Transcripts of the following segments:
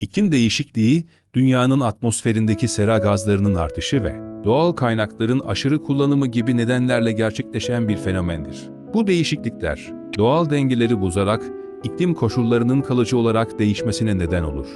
İklim değişikliği, dünyanın atmosferindeki sera gazlarının artışı ve doğal kaynakların aşırı kullanımı gibi nedenlerle gerçekleşen bir fenomendir. Bu değişiklikler, doğal dengeleri bozarak, iklim koşullarının kalıcı olarak değişmesine neden olur.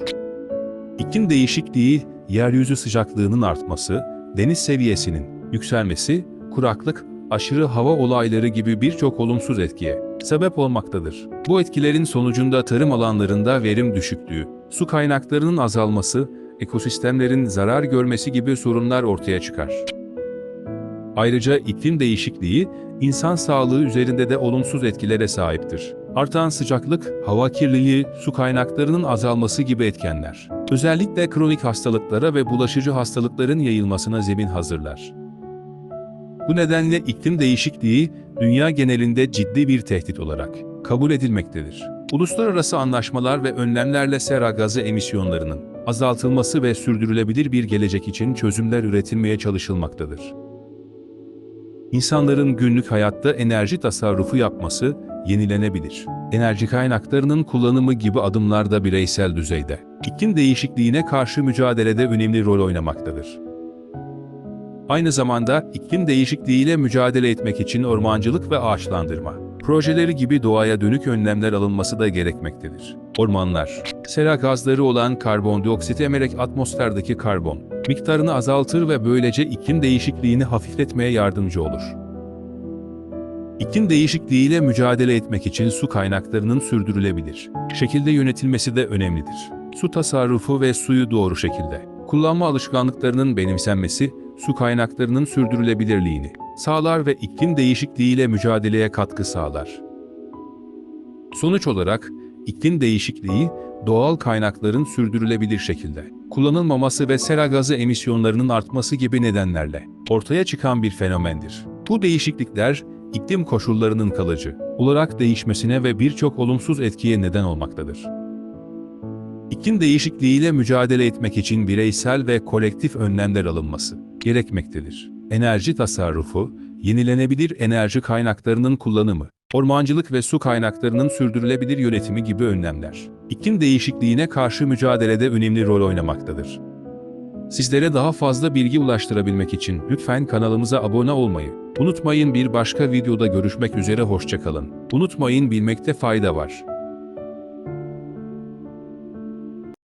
İklim değişikliği, yeryüzü sıcaklığının artması, deniz seviyesinin yükselmesi, kuraklık, aşırı hava olayları gibi birçok olumsuz etkiye sebep olmaktadır. Bu etkilerin sonucunda tarım alanlarında verim düşüklüğü, su kaynaklarının azalması, ekosistemlerin zarar görmesi gibi sorunlar ortaya çıkar. Ayrıca iklim değişikliği, insan sağlığı üzerinde de olumsuz etkilere sahiptir. Artan sıcaklık, hava kirliliği, su kaynaklarının azalması gibi etkenler. Özellikle kronik hastalıklara ve bulaşıcı hastalıkların yayılmasına zemin hazırlar. Bu nedenle iklim değişikliği, dünya genelinde ciddi bir tehdit olarak kabul edilmektedir. Uluslararası anlaşmalar ve önlemlerle sera gazı emisyonlarının azaltılması ve sürdürülebilir bir gelecek için çözümler üretilmeye çalışılmaktadır. İnsanların günlük hayatta enerji tasarrufu yapması, yenilenebilir. Enerji kaynaklarının kullanımı gibi adımlar da bireysel düzeyde iklim değişikliğine karşı mücadelede önemli rol oynamaktadır. Aynı zamanda iklim değişikliğiyle mücadele etmek için ormancılık ve ağaçlandırma projeleri gibi doğaya dönük önlemler alınması da gerekmektedir. Ormanlar, sera gazları olan karbondioksit emerek atmosferdeki karbon miktarını azaltır ve böylece iklim değişikliğini hafifletmeye yardımcı olur. İklim değişikliğiyle mücadele etmek için su kaynaklarının sürdürülebilir şekilde yönetilmesi de önemlidir. Su tasarrufu ve suyu doğru şekilde kullanma alışkanlıklarının benimsenmesi, su kaynaklarının sürdürülebilirliğini sağlar ve iklim değişikliğiyle mücadeleye katkı sağlar. Sonuç olarak, iklim değişikliği, doğal kaynakların sürdürülebilir şekilde kullanılmaması ve sera gazı emisyonlarının artması gibi nedenlerle ortaya çıkan bir fenomendir. Bu değişiklikler, iklim koşullarının kalıcı olarak değişmesine ve birçok olumsuz etkiye neden olmaktadır. İklim değişikliğiyle mücadele etmek için bireysel ve kolektif önlemler alınması gerekmektedir. Enerji tasarrufu, yenilenebilir enerji kaynaklarının kullanımı, ormancılık ve su kaynaklarının sürdürülebilir yönetimi gibi önlemler, iklim değişikliğine karşı mücadelede önemli rol oynamaktadır. Sizlere daha fazla bilgi ulaştırabilmek için lütfen kanalımıza abone olmayı unutmayın bir başka videoda görüşmek üzere hoşçakalın. Unutmayın bilmekte fayda var.